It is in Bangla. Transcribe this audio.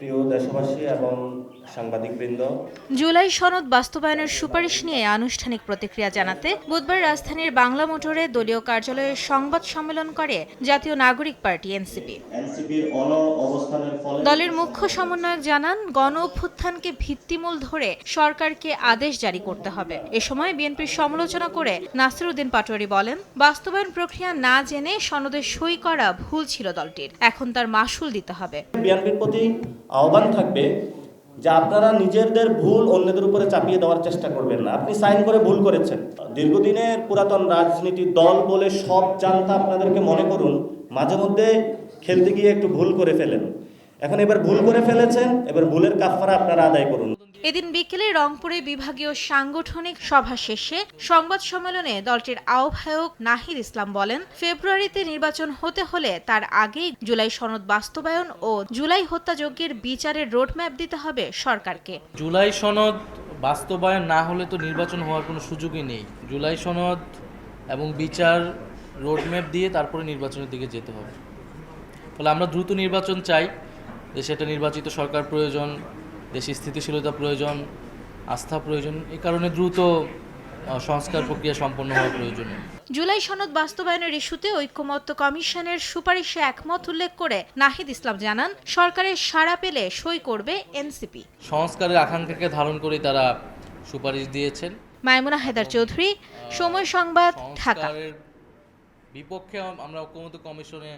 প্রিয় দেশবাসী এবং সাংবাদিকবৃন্দ জুলাই সনদ বাস্তবায়নের সুপারিশ নিয়ে আনুষ্ঠানিক প্রতিক্রিয়া জানাতে বুধবার রাজধানীর বাংলা মোটরে দলীয় কার্যালয়ে সংবাদ সম্মেলন করে জাতীয় নাগরিক পার্টি এনসিপি। দলের মুখ্য সমন্বয়ক জানান গণ অভ্যুত্থানকে ভিত্তিমূল ধরে সরকারকে আদেশ জারি করতে হবে। এ সময় বিএনপির সমালোচনা করে নাসিরুদ্দিন পাটোয়ারি বলেন বাস্তবায়ন প্রক্রিয়া না জেনে সনদে সই করা ভুল ছিল দলটির এখন তার মাসুল দিতে হবে। বিএনপির প্রতি আহ্বান থাকবে যে আপনারা নিজেদের ভুল অন্যদের উপরে চাপিয়ে দেওয়ার চেষ্টা করবেন না। আপনি সাইন করে ভুল করেছেন। দীর্ঘদিনের পুরাতন রাজনীতি দল বলে সব জানতা আপনাদেরকে মনে করুন, মাঝে মধ্যে খেলতে গিয়ে একটু ভুল করে ফেলেন। এখন এবার ভুল করে ফেলেছেন এবার ভুলের কাফারা আপনারা আদায় করুন। এদিন বিকেলে রংপুরে বিভাগীয় সাংগঠনিক সভা শেষে সংবাদ সম্মেলনে দলটির আহ্বায়ক নাহির ইসলাম বলেন ফেব্রুয়ারিতে নির্বাচন হতে হলে তার আগেই জুলাই সনদ বাস্তবায়ন ও জুলাই হত্যাযজ্ঞের বিচারের রোডম্যাপ দিতে হবে সরকারকে। জুলাই সনদ বাস্তবায়ন না হলে তো নির্বাচন হওয়ার কোনো সুযোগই নেই। জুলাই সনদ এবং বিচার রোডম্যাপ দিয়ে তারপরে নির্বাচনের দিকে যেতে হবে। ফলে আমরা দ্রুত নির্বাচন চাই। দেশে একটা নির্বাচিত সরকার প্রয়োজন দেশে স্থিতিশীলতা প্রয়োজন আস্থা প্রয়োজন এ কারণে দ্রুত সংস্কার প্রক্রিয়া সম্পন্ন হওয়া প্রয়োজন জুলাই সনদ বাস্তবায়নের ইস্যুতে ঐক্যমত্য কমিশনের সুপারিশে একমত উল্লেখ করে নাহিদ ইসলাম জানান সরকারের সাড়া পেলে সই করবে এনসিপি। সংস্কারের আকাঙ্ক্ষাকে ধারণ করে তারা সুপারিশ দিয়েছেন। মাইমুনা হেদার চৌধুরী সময় সংবাদ ঢাকা। বিপক্ষে আমরা ঐক্যমত্য কমিশনে